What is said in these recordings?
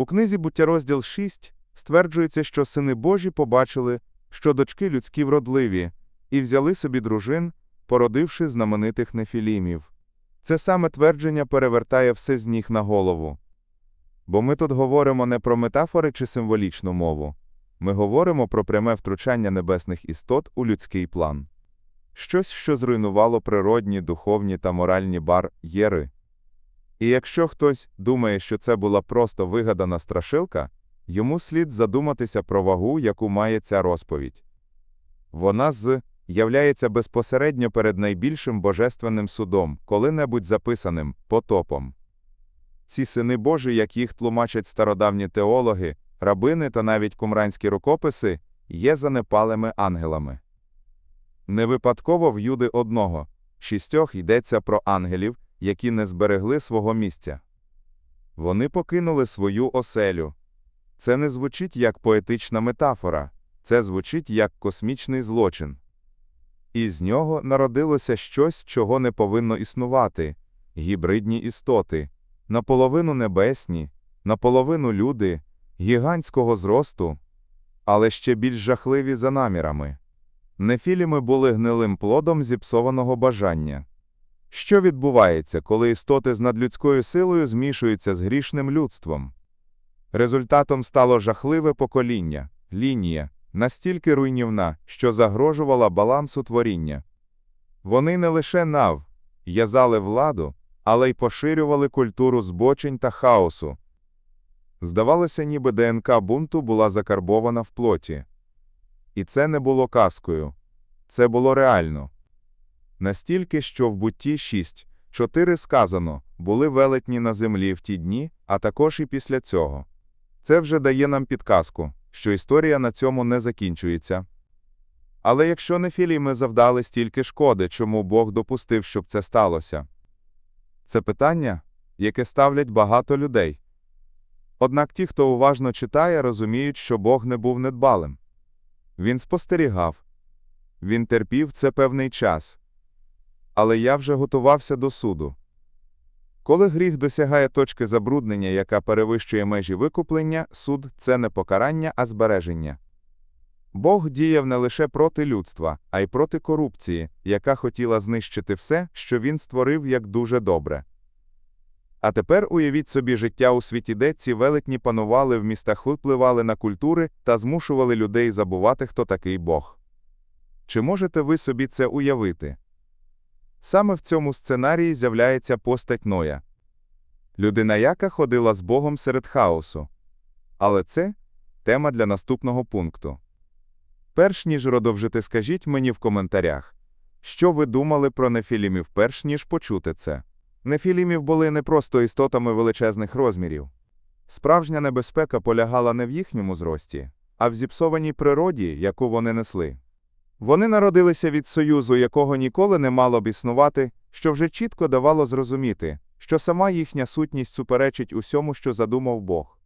У книзі буття розділ 6 стверджується, що сини Божі побачили, що дочки людські вродливі, і взяли собі дружин, породивши знаменитих нефілімів. Це саме твердження перевертає все з ніг на голову. Бо ми тут говоримо не про метафори чи символічну мову. Ми говоримо про пряме втручання небесних істот у людський план. Щось, що зруйнувало природні, духовні та моральні бар'єри. І якщо хтось думає, що це була просто вигадана страшилка, йому слід задуматися про вагу, яку має ця розповідь. Вона з являється безпосередньо перед найбільшим божественним судом, коли-небудь записаним потопом. Ці сини Божі, як їх тлумачать стародавні теологи, рабини та навіть кумранські рукописи, є занепалими ангелами. Не випадково в Юди одного, шістьох йдеться про ангелів, які не зберегли свого місця. Вони покинули свою оселю. Це не звучить як поетична метафора, це звучить як космічний злочин. І з нього народилося щось, чого не повинно існувати гібридні істоти, наполовину небесні, наполовину люди, гігантського зросту, але ще більш жахливі за намірами. Нефіліми були гнилим плодом зіпсованого бажання. Що відбувається, коли істоти з надлюдською силою змішуються з грішним людством? Результатом стало жахливе покоління, лінія, настільки руйнівна, що загрожувала балансу творіння. Вони не лише нав, язали владу, але й поширювали культуру збочень та хаосу. Здавалося, ніби ДНК бунту була закарбована в плоті. І це не було казкою, це було реально. Настільки, що в бутті 6, 4 сказано, були велетні на землі в ті дні, а також і після цього. Це вже дає нам підказку, що історія на цьому не закінчується. Але якщо нефіліми завдали стільки шкоди, чому Бог допустив, щоб це сталося? Це питання, яке ставлять багато людей. Однак ті, хто уважно читає, розуміють, що Бог не був недбалим. Він спостерігав, він терпів це певний час. Але я вже готувався до суду. Коли гріх досягає точки забруднення, яка перевищує межі викуплення, суд це не покарання, а збереження. Бог діяв не лише проти людства, а й проти корупції, яка хотіла знищити все, що він створив як дуже добре. А тепер уявіть собі життя у світі, де ці велетні панували в містах, впливали на культури та змушували людей забувати, хто такий Бог. Чи можете ви собі це уявити? Саме в цьому сценарії з'являється постать Ноя. Людина, яка ходила з Богом серед хаосу. Але це тема для наступного пункту. Перш ніж родовжити, скажіть мені в коментарях, що ви думали про нефілімів, перш ніж почути це. Нефілімів були не просто істотами величезних розмірів. Справжня небезпека полягала не в їхньому зрості, а в зіпсованій природі, яку вони несли. Вони народилися від союзу, якого ніколи не мало б існувати, що вже чітко давало зрозуміти, що сама їхня сутність суперечить усьому, що задумав Бог.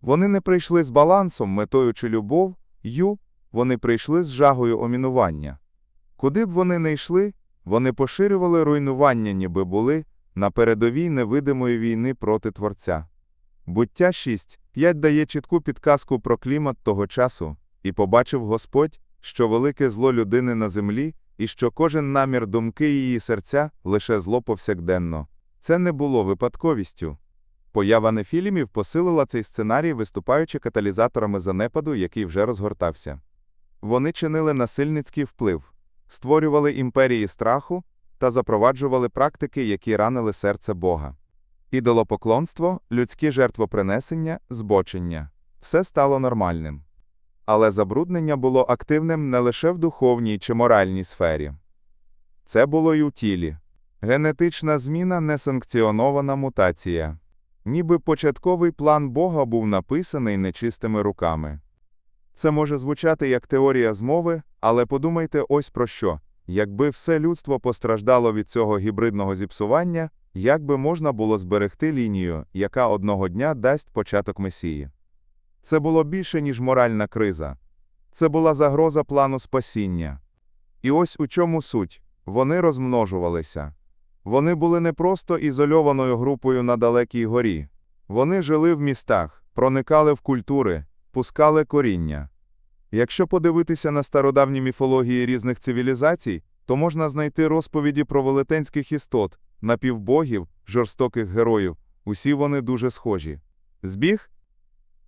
Вони не прийшли з балансом, метою чи любов, ю, вони прийшли з жагою омінування. Куди б вони не йшли, вони поширювали руйнування, ніби були на передовій невидимої війни проти Творця. Буття 6, 5 дає чітку підказку про клімат того часу, і побачив Господь, що велике зло людини на землі, і що кожен намір думки її серця лише зло повсякденно. Це не було випадковістю. Поява нефілімів посилила цей сценарій, виступаючи каталізаторами занепаду, який вже розгортався. Вони чинили насильницький вплив, створювали імперії страху та запроваджували практики, які ранили серце Бога. Ідолопоклонство, людські жертвопринесення, збочення все стало нормальним. Але забруднення було активним не лише в духовній чи моральній сфері. Це було й у тілі. Генетична зміна несанкціонована мутація. Ніби початковий план Бога був написаний нечистими руками. Це може звучати як теорія змови, але подумайте ось про що. Якби все людство постраждало від цього гібридного зіпсування, як би можна було зберегти лінію, яка одного дня дасть початок Месії? Це було більше, ніж моральна криза. Це була загроза плану спасіння. І ось у чому суть вони розмножувалися. Вони були не просто ізольованою групою на далекій горі. Вони жили в містах, проникали в культури, пускали коріння. Якщо подивитися на стародавні міфології різних цивілізацій, то можна знайти розповіді про велетенських істот, напівбогів, жорстоких героїв. Усі вони дуже схожі. Збіг?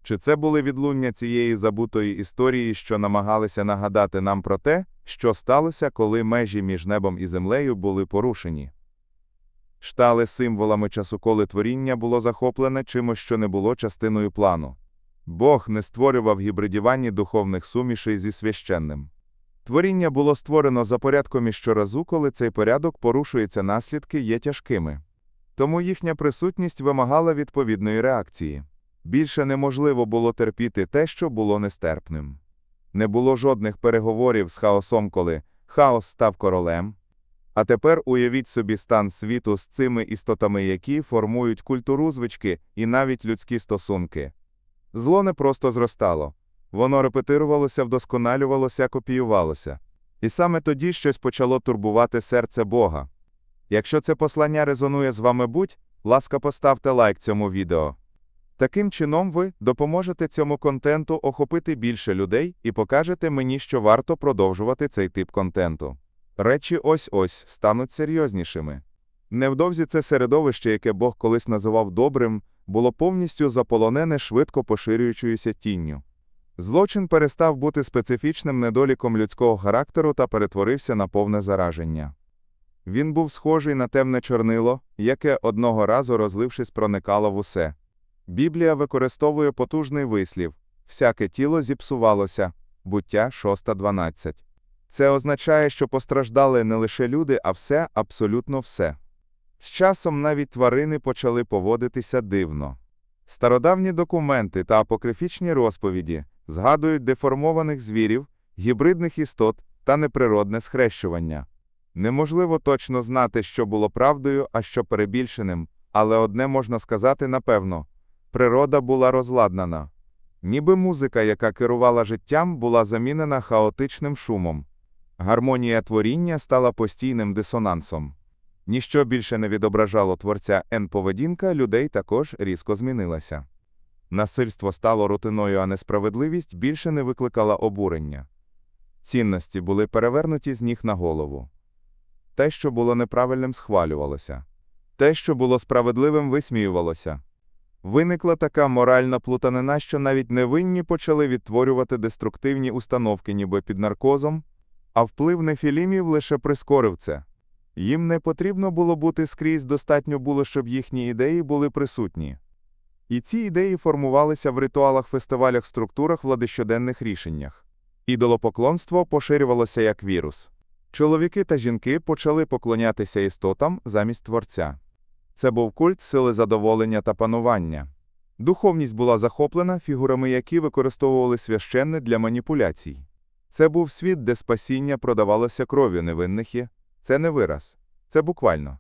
Чи це були відлуння цієї забутої історії, що намагалися нагадати нам про те, що сталося, коли межі між небом і землею були порушені? Штали символами часу, коли творіння було захоплене чимось, що не було частиною плану. Бог не створював гібридівання духовних сумішей зі священним. Творіння було створено за порядком і щоразу, коли цей порядок порушується, наслідки є тяжкими. Тому їхня присутність вимагала відповідної реакції. Більше неможливо було терпіти те, що було нестерпним. Не було жодних переговорів з хаосом, коли хаос став королем. А тепер уявіть собі стан світу з цими істотами, які формують культуру звички і навіть людські стосунки. Зло не просто зростало, воно репетирувалося, вдосконалювалося, копіювалося. І саме тоді щось почало турбувати серце Бога. Якщо це послання резонує з вами будь, ласка, поставте лайк цьому відео. Таким чином ви допоможете цьому контенту охопити більше людей і покажете мені, що варто продовжувати цей тип контенту. Речі ось-ось стануть серйознішими. Невдовзі це середовище, яке Бог колись називав добрим, було повністю заполонене швидко поширюючоюся тінню. Злочин перестав бути специфічним недоліком людського характеру та перетворився на повне зараження. Він був схожий на темне чорнило, яке одного разу, розлившись, проникало в усе. Біблія використовує потужний вислів всяке тіло зіпсувалося, буття 6.12. Це означає, що постраждали не лише люди, а все, абсолютно все. З часом навіть тварини почали поводитися дивно. Стародавні документи та апокрифічні розповіді згадують деформованих звірів, гібридних істот та неприродне схрещування. Неможливо точно знати, що було правдою, а що перебільшеним, але одне можна сказати напевно природа була розладнана. Ніби музика, яка керувала життям, була замінена хаотичним шумом. Гармонія творіння стала постійним дисонансом. Ніщо більше не відображало творця Н поведінка людей також різко змінилася. Насильство стало рутиною, а несправедливість більше не викликала обурення. Цінності були перевернуті з ніг на голову. Те, що було неправильним, схвалювалося. Те, що було справедливим, висміювалося. Виникла така моральна плутанина, що навіть невинні почали відтворювати деструктивні установки ніби під наркозом, а вплив нефілімів лише прискорив це. Їм не потрібно було бути скрізь, достатньо було, щоб їхні ідеї були присутні. І ці ідеї формувалися в ритуалах, фестивалях, структурах, владищоденних рішеннях. Ідолопоклонство поширювалося як вірус. Чоловіки та жінки почали поклонятися істотам замість творця. Це був культ сили задоволення та панування. Духовність була захоплена фігурами, які використовували священне для маніпуляцій. Це був світ, де спасіння продавалося кров'ю невинних є. Це не вираз, це буквально.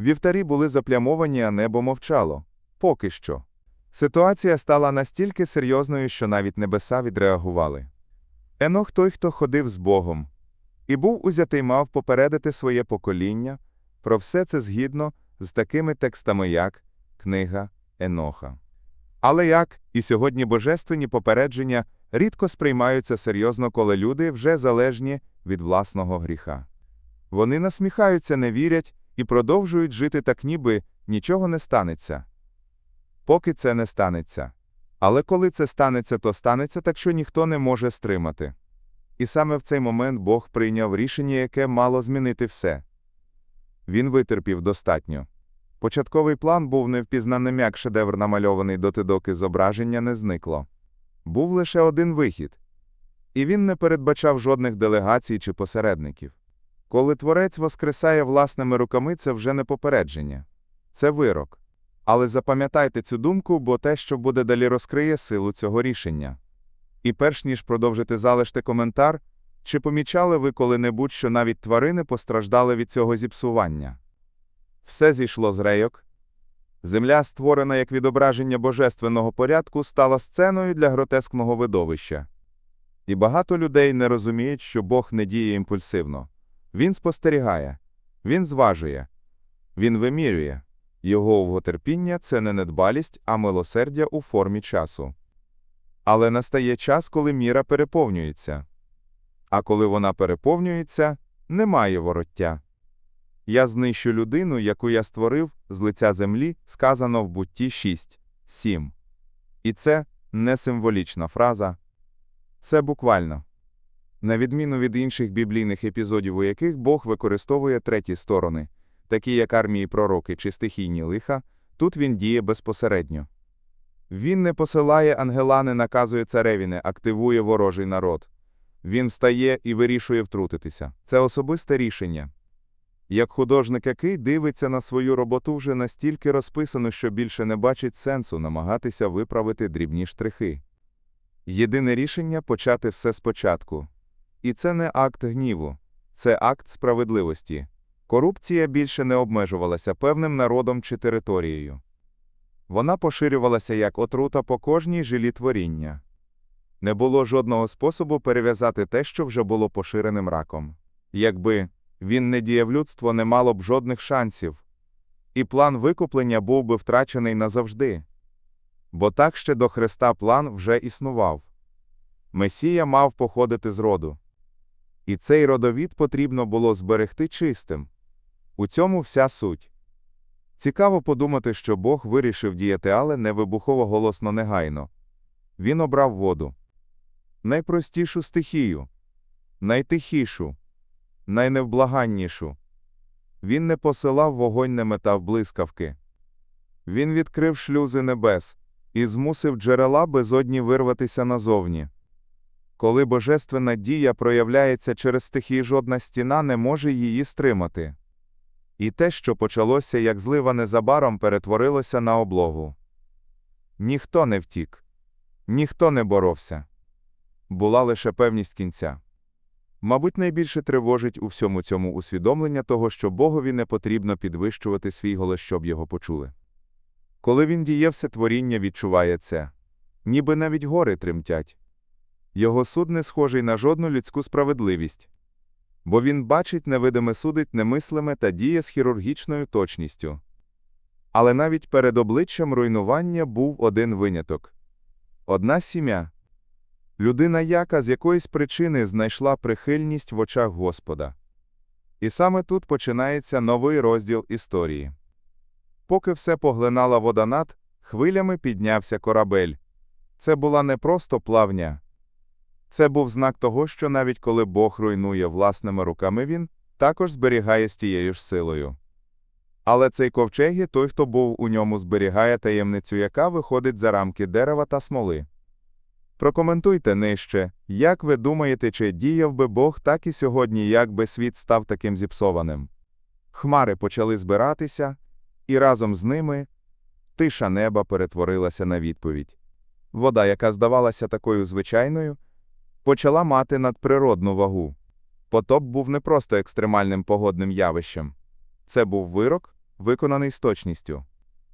Вівтарі були заплямовані, а небо мовчало. Поки що. Ситуація стала настільки серйозною, що навіть небеса відреагували. Енох той, хто ходив з Богом, і був узятий мав попередити своє покоління про все це згідно з такими текстами, як Книга Еноха. Але як і сьогодні божественні попередження рідко сприймаються серйозно, коли люди вже залежні від власного гріха. Вони насміхаються, не вірять і продовжують жити так, ніби нічого не станеться. Поки це не станеться. Але коли це станеться, то станеться так, що ніхто не може стримати. І саме в цей момент Бог прийняв рішення, яке мало змінити все. Він витерпів достатньо. Початковий план був невпізнаним, як шедевр, намальований доти, доки зображення не зникло. Був лише один вихід. І він не передбачав жодних делегацій чи посередників. Коли творець воскресає власними руками, це вже не попередження, це вирок. Але запам'ятайте цю думку, бо те, що буде далі, розкриє силу цього рішення. І перш ніж продовжити, залиште коментар, чи помічали ви коли-небудь, що навіть тварини постраждали від цього зіпсування? Все зійшло з рейок. Земля, створена як відображення божественного порядку, стала сценою для гротескного видовища. І багато людей не розуміють, що Бог не діє імпульсивно. Він спостерігає, він зважує, він вимірює. Його довготерпіння – це не недбалість, а милосердя у формі часу. Але настає час, коли міра переповнюється. А коли вона переповнюється, немає вороття. Я знищу людину, яку я створив з лиця землі, сказано в бутті 6, 7. І це не символічна фраза, це буквально. На відміну від інших біблійних епізодів, у яких Бог використовує треті сторони, такі як армії пророки чи стихійні лиха, тут він діє безпосередньо. Він не посилає ангела, не наказує цареві, не активує ворожий народ. Він встає і вирішує втрутитися. Це особисте рішення. Як художник, який дивиться на свою роботу вже настільки розписано, що більше не бачить сенсу намагатися виправити дрібні штрихи. Єдине рішення почати все спочатку. І це не акт гніву, це акт справедливості. Корупція більше не обмежувалася певним народом чи територією. Вона поширювалася як отрута по кожній жилі творіння. Не було жодного способу перев'язати те, що вже було поширеним раком. Якби він не діяв людство, не мало б жодних шансів. І план викуплення був би втрачений назавжди. Бо так ще до Христа план вже існував. Месія мав походити з роду. І цей родовід потрібно було зберегти чистим. У цьому вся суть. Цікаво подумати, що Бог вирішив діяти, але не вибухово голосно негайно. Він обрав воду. Найпростішу стихію, найтихішу, найневблаганнішу. Він не посилав вогонь, не метав блискавки. Він відкрив шлюзи небес і змусив джерела безодні вирватися назовні. Коли божественна дія проявляється через стихії, жодна стіна не може її стримати. І те, що почалося як злива незабаром, перетворилося на облогу. Ніхто не втік, ніхто не боровся. Була лише певність кінця. Мабуть, найбільше тривожить у всьому цьому усвідомлення того, що Богові не потрібно підвищувати свій голос, щоб його почули. Коли він діє, все творіння відчуває це, ніби навіть гори тремтять. Його суд не схожий на жодну людську справедливість, бо він бачить невидиме судить немислиме та діє з хірургічною точністю. Але навіть перед обличчям руйнування був один виняток одна сім'я. Людина, яка з якоїсь причини знайшла прихильність в очах Господа. І саме тут починається новий розділ історії. Поки все поглинала вода над, хвилями піднявся корабель. Це була не просто плавня. Це був знак того, що навіть коли Бог руйнує власними руками він, також зберігає з тією ж силою. Але цей ковчег і той, хто був у ньому, зберігає таємницю, яка виходить за рамки дерева та смоли. Прокоментуйте нижче, як ви думаєте, чи діяв би Бог так і сьогодні, як би світ став таким зіпсованим? Хмари почали збиратися, і разом з ними тиша неба перетворилася на відповідь. Вода, яка здавалася такою звичайною, почала мати надприродну вагу. Потоп був не просто екстремальним погодним явищем. Це був вирок, виконаний з точністю.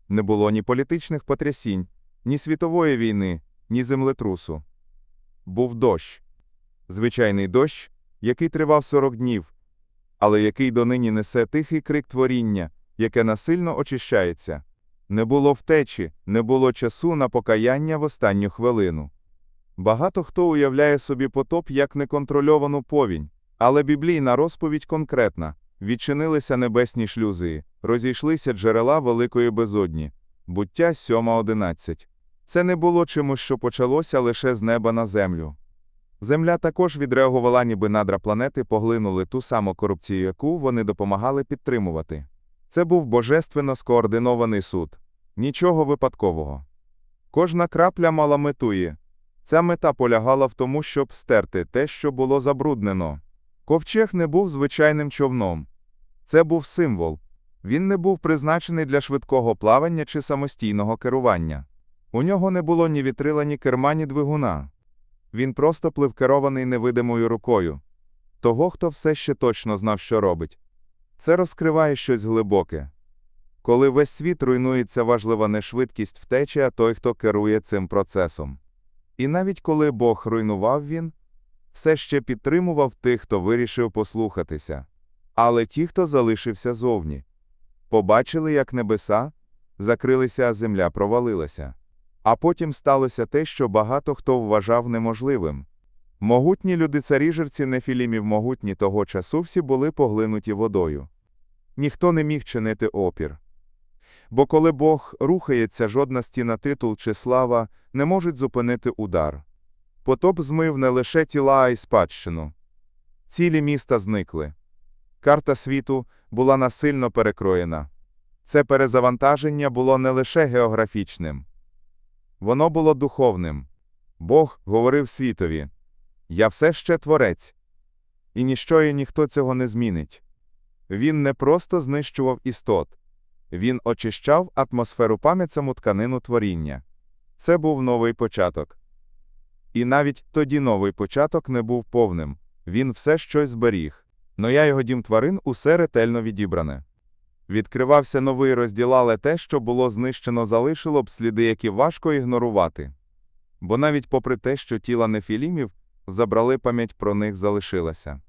Не було ні політичних потрясінь, ні світової війни, ні землетрусу. Був дощ. Звичайний дощ, який тривав 40 днів, але який донині несе тихий крик творіння, яке насильно очищається. Не було втечі, не було часу на покаяння в останню хвилину. Багато хто уявляє собі потоп як неконтрольовану повінь, але біблійна розповідь конкретна відчинилися небесні шлюзи, розійшлися джерела великої безодні, буття 7.11. Це не було чимось, що почалося лише з неба на землю. Земля також відреагувала, ніби надра планети поглинули ту саму корупцію, яку вони допомагали підтримувати. Це був божественно скоординований суд, нічого випадкового. Кожна крапля мала метує. Ця мета полягала в тому, щоб стерти те, що було забруднено. Ковчег не був звичайним човном. Це був символ. Він не був призначений для швидкого плавання чи самостійного керування. У нього не було ні вітрила, ні керма, ні двигуна. Він просто плив керований невидимою рукою. Того, хто все ще точно знав, що робить. Це розкриває щось глибоке. Коли весь світ руйнується, важлива не швидкість втечі, а той, хто керує цим процесом. І навіть коли Бог руйнував він, все ще підтримував тих, хто вирішив послухатися. Але ті, хто залишився зовні, побачили, як небеса, закрилися, а земля провалилася. А потім сталося те, що багато хто вважав неможливим. Могутні люди-царіжерці нефілімів могутні того часу всі були поглинуті водою. Ніхто не міг чинити опір. Бо коли Бог рухається, жодна стіна титул чи слава не можуть зупинити удар. Потоп змив не лише тіла, а й спадщину. Цілі міста зникли. Карта світу була насильно перекроєна. Це перезавантаження було не лише географічним. Воно було духовним. Бог говорив світові: Я все ще творець. І ніщо і ніхто цього не змінить. Він не просто знищував істот, він очищав атмосферу пам'ятцяму тканину творіння. Це був новий початок. І навіть тоді новий початок не був повним, він все щось зберіг. Но я його дім тварин усе ретельно відібране. Відкривався новий розділ, але те, що було знищено, залишило б сліди, які важко ігнорувати. Бо навіть попри те, що тіла нефілімів забрали пам'ять про них залишилася.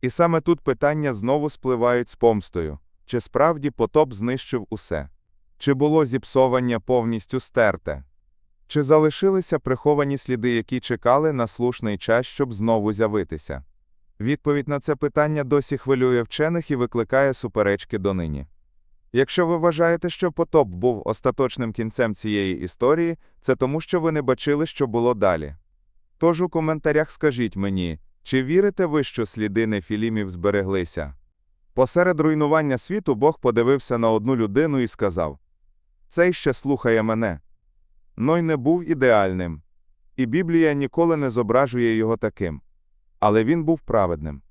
І саме тут питання знову спливають з помстою чи справді потоп знищив усе? Чи було зіпсовання повністю стерте? Чи залишилися приховані сліди, які чекали на слушний час, щоб знову з'явитися? Відповідь на це питання досі хвилює вчених і викликає суперечки донині. Якщо ви вважаєте, що потоп був остаточним кінцем цієї історії, це тому, що ви не бачили, що було далі. Тож у коментарях скажіть мені, чи вірите ви, що сліди нефілімів збереглися? Посеред руйнування світу Бог подивився на одну людину і сказав: Цей ще слухає мене. Ной не був ідеальним, і Біблія ніколи не зображує його таким. Але він був праведним.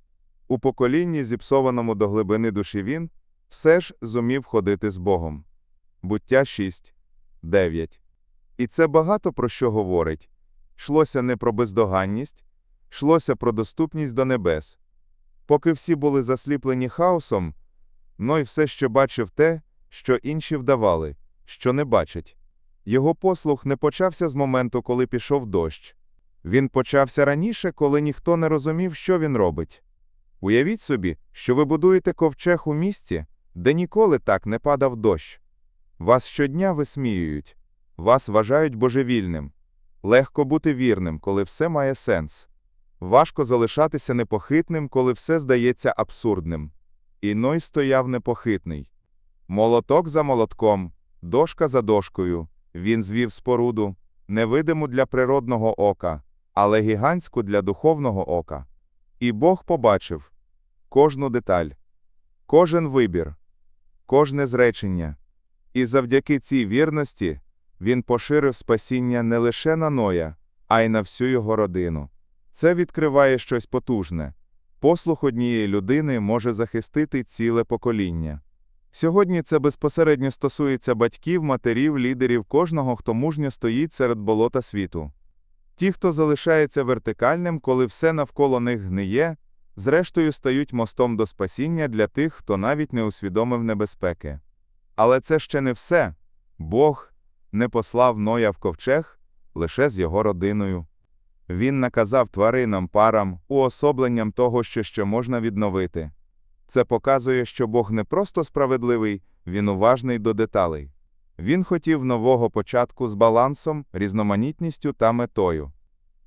У поколінні, зіпсованому до глибини душі він, все ж зумів ходити з Богом. Буття 6, 9. І це багато про що говорить. Йшлося не про бездоганність, йшлося про доступність до небес. Поки всі були засліплені хаосом, Ной все ще бачив те, що інші вдавали, що не бачать. Його послух не почався з моменту, коли пішов дощ. Він почався раніше, коли ніхто не розумів, що він робить. Уявіть собі, що ви будуєте ковчег у місті, де ніколи так не падав дощ. Вас щодня висміюють, вас вважають божевільним. Легко бути вірним, коли все має сенс. Важко залишатися непохитним, коли все здається абсурдним. І Ной стояв непохитний. Молоток за молотком, дошка за дошкою. Він звів споруду, невидиму для природного ока, але гігантську для духовного ока. І Бог побачив кожну деталь, кожен вибір, кожне зречення. І завдяки цій вірності він поширив спасіння не лише на Ноя, а й на всю його родину. Це відкриває щось потужне. Послух однієї людини може захистити ціле покоління. Сьогодні це безпосередньо стосується батьків, матерів, лідерів, кожного, хто мужньо стоїть серед болота світу. Ті, хто залишається вертикальним, коли все навколо них гниє, зрештою стають мостом до спасіння для тих, хто навіть не усвідомив небезпеки. Але це ще не все Бог не послав Ноя в ковчег лише з його родиною. Він наказав тваринам парам уособленням того, що ще можна відновити. Це показує, що Бог не просто справедливий, він уважний до деталей. Він хотів нового початку з балансом, різноманітністю та метою.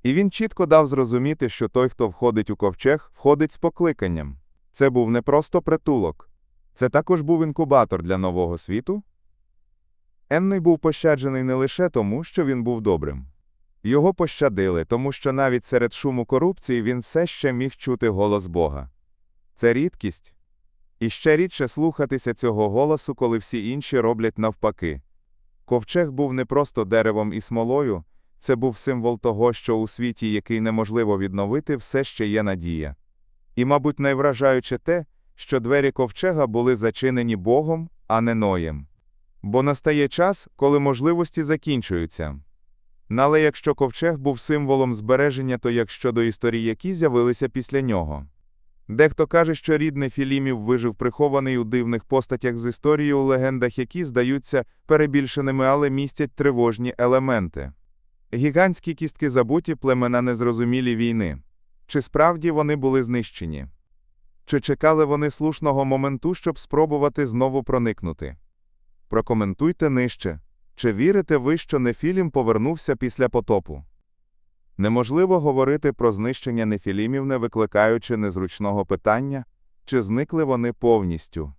І він чітко дав зрозуміти, що той, хто входить у ковчег, входить з покликанням. Це був не просто притулок, це також був інкубатор для нового світу. Енний був пощаджений не лише тому, що він був добрим. Його пощадили, тому що навіть серед шуму корупції він все ще міг чути голос Бога. Це рідкість. І ще рідше слухатися цього голосу, коли всі інші роблять навпаки. Ковчег був не просто деревом і смолою, це був символ того, що у світі, який неможливо відновити, все ще є надія. І, мабуть, найвражаюче те, що двері ковчега були зачинені Богом, а не Ноєм. Бо настає час, коли можливості закінчуються. Але якщо ковчег був символом збереження, то як щодо історій, які з'явилися після нього. Дехто каже, що рідний Філімів вижив прихований у дивних постатях з історії у легендах, які здаються перебільшеними, але містять тривожні елементи. Гігантські кістки забуті племена незрозумілі війни. Чи справді вони були знищені? Чи чекали вони слушного моменту, щоб спробувати знову проникнути? Прокоментуйте нижче. Чи вірите ви, що Нефілім повернувся після потопу? Неможливо говорити про знищення нефілімів, не викликаючи незручного питання, чи зникли вони повністю.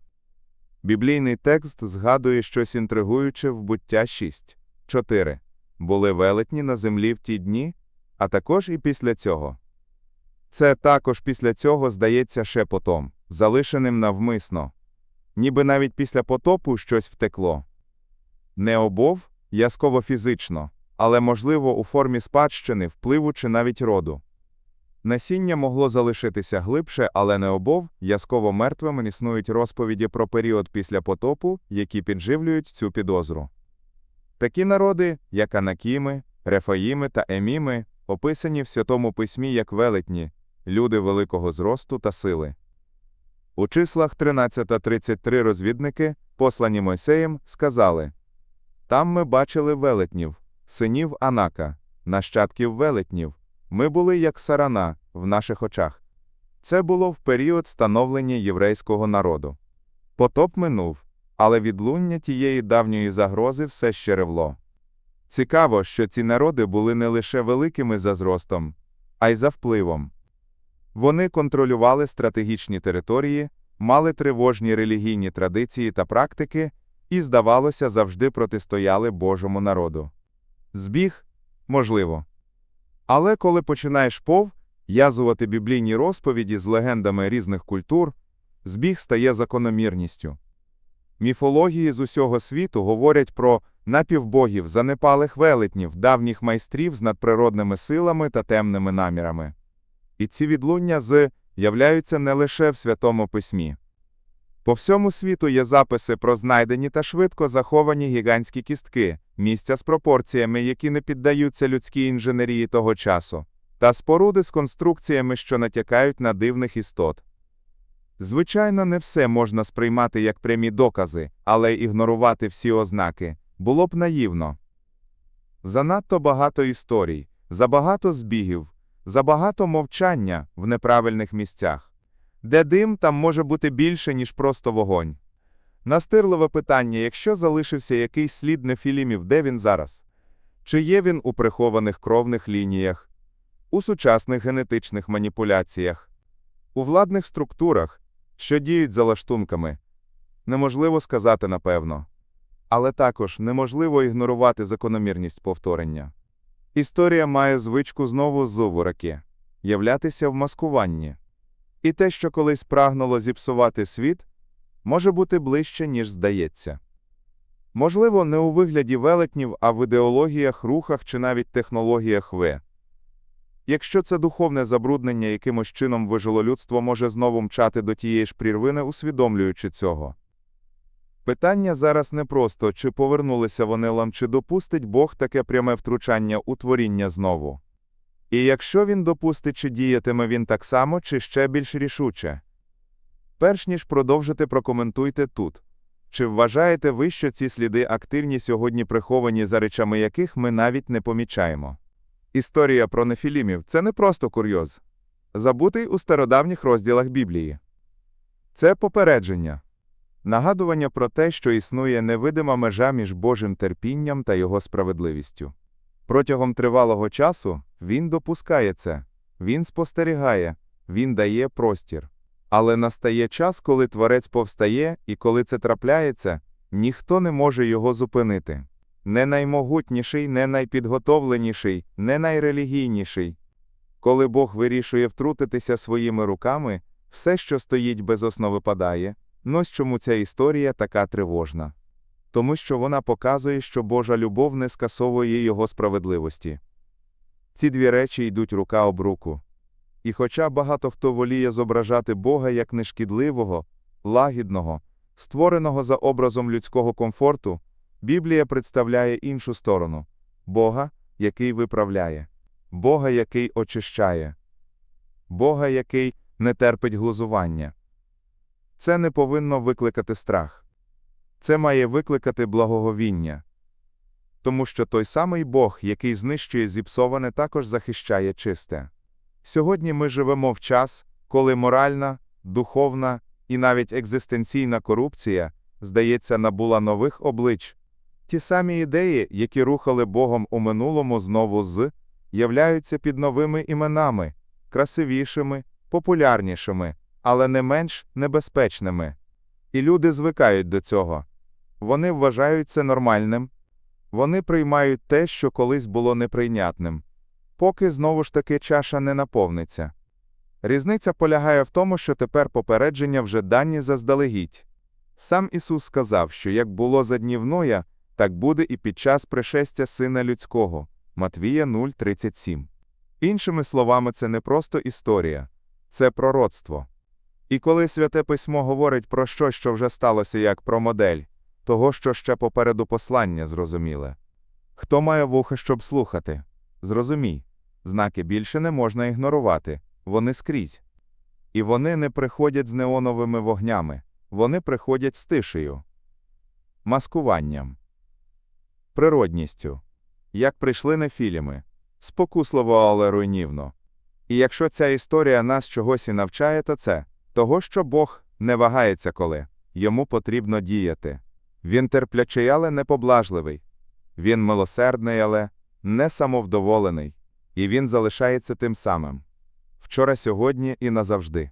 Біблійний текст згадує щось інтригуюче в буття 6. 4. Були велетні на землі в ті дні, а також і після цього. Це також після цього здається шепотом, залишеним навмисно. Ніби навіть після потопу щось втекло. Не обов, язково фізично, але, можливо, у формі спадщини, впливу чи навіть роду. Насіння могло залишитися глибше, але не обов, язково мертвими існують розповіді про період після потопу, які підживлюють цю підозру. Такі народи, як Анакіми, Рефаїми та Еміми, описані в Святому Письмі як велетні, люди великого зросту та сили. У числах 13-33 розвідники, послані Мойсеєм, сказали Там ми бачили велетнів, синів Анака, нащадків велетнів. Ми були як сарана в наших очах. Це було в період становлення єврейського народу. Потоп минув, але відлуння тієї давньої загрози все ще ревло. Цікаво, що ці народи були не лише великими за зростом, а й за впливом. Вони контролювали стратегічні території, мали тривожні релігійні традиції та практики і, здавалося, завжди протистояли Божому народу. Збіг можливо. Але коли починаєш пов'язувати біблійні розповіді з легендами різних культур, збіг стає закономірністю. Міфології з усього світу говорять про напівбогів, занепалих велетнів, давніх майстрів з надприродними силами та темними намірами. І ці відлуння з являються не лише в Святому Письмі. По всьому світу є записи про знайдені та швидко заховані гігантські кістки, місця з пропорціями, які не піддаються людській інженерії того часу, та споруди з конструкціями, що натякають на дивних істот. Звичайно, не все можна сприймати як прямі докази, але ігнорувати всі ознаки було б наївно. Занадто багато історій, забагато збігів, забагато мовчання в неправильних місцях. Де дим, там може бути більше, ніж просто вогонь. Настирливе питання, якщо залишився якийсь слід нефілімів, де він зараз? Чи є він у прихованих кровних лініях, у сучасних генетичних маніпуляціях, у владних структурах, що діють за лаштунками? Неможливо сказати напевно. Але також неможливо ігнорувати закономірність повторення. Історія має звичку знову зувораки являтися в маскуванні. І те, що колись прагнуло зіпсувати світ, може бути ближче, ніж здається. Можливо, не у вигляді велетнів, а в ідеологіях, рухах чи навіть технологіях В. Якщо це духовне забруднення якимось чином вижило людство може знову мчати до тієї ж прірви, не усвідомлюючи цього. Питання зараз не просто, чи повернулися вони лам, чи допустить Бог таке пряме втручання у творіння знову. І якщо він допустить, чи діятиме він так само, чи ще більш рішуче. Перш ніж продовжити, прокоментуйте тут. Чи вважаєте ви, що ці сліди активні сьогодні приховані за речами яких ми навіть не помічаємо? Історія про нефілімів це не просто курйоз, забутий у стародавніх розділах Біблії. Це попередження, нагадування про те, що існує невидима межа між Божим терпінням та його справедливістю. Протягом тривалого часу він допускає це, він спостерігає, він дає простір. Але настає час, коли творець повстає, і коли це трапляється, ніхто не може його зупинити. Не наймогутніший, не найпідготовленіший, не найрелігійніший. Коли Бог вирішує втрутитися своїми руками, все, що стоїть без основи, падає. Ну чому ця історія така тривожна. Тому що вона показує, що Божа любов не скасовує його справедливості. Ці дві речі йдуть рука об руку. І хоча багато хто воліє зображати Бога як нешкідливого, лагідного, створеного за образом людського комфорту, Біблія представляє іншу сторону Бога, який виправляє, Бога, який очищає, Бога, який не терпить глузування. Це не повинно викликати страх. Це має викликати благоговіння. Тому що той самий Бог, який знищує зіпсоване, також захищає чисте. Сьогодні ми живемо в час, коли моральна, духовна і навіть екзистенційна корупція здається, набула нових облич. Ті самі ідеї, які рухали Богом у минулому знову з, являються під новими іменами, красивішими, популярнішими, але не менш небезпечними. І люди звикають до цього. Вони вважають це нормальним. Вони приймають те, що колись було неприйнятним, поки знову ж таки чаша не наповниться. Різниця полягає в тому, що тепер попередження вже дані заздалегідь. Сам Ісус сказав, що як було за днів Ноя, так буде і під час пришестя Сина Людського. Матвія 0,37. Іншими словами, це не просто історія, це пророцтво. І коли Святе Письмо говорить про щось, що вже сталося як про модель, того, що ще попереду послання зрозуміле. Хто має вуха, щоб слухати? Зрозумій, знаки більше не можна ігнорувати, вони скрізь. І вони не приходять з неоновими вогнями, вони приходять з тишею, маскуванням, природністю, як прийшли нефіліми, спокусливо, але руйнівно. І якщо ця історія нас чогось і навчає, то це того, що Бог не вагається коли, йому потрібно діяти. Він терплячий, але не поблажливий. Він милосердний, але не самовдоволений. І він залишається тим самим. Вчора, сьогодні і назавжди.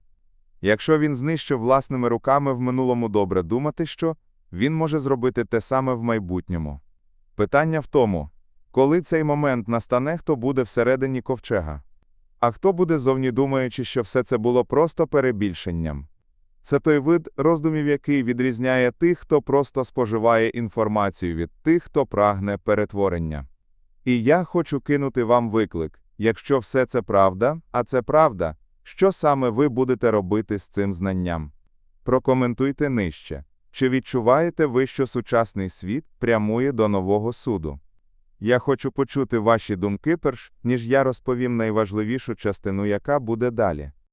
Якщо він знищив власними руками в минулому добре думати, що він може зробити те саме в майбутньому. Питання в тому, коли цей момент настане, хто буде всередині ковчега. А хто буде зовні думаючи, що все це було просто перебільшенням? Це той вид роздумів, який відрізняє тих, хто просто споживає інформацію від тих, хто прагне перетворення. І я хочу кинути вам виклик якщо все це правда, а це правда, що саме ви будете робити з цим знанням? Прокоментуйте нижче. Чи відчуваєте ви, що сучасний світ прямує до нового суду? Я хочу почути ваші думки перш, ніж я розповім найважливішу частину, яка буде далі.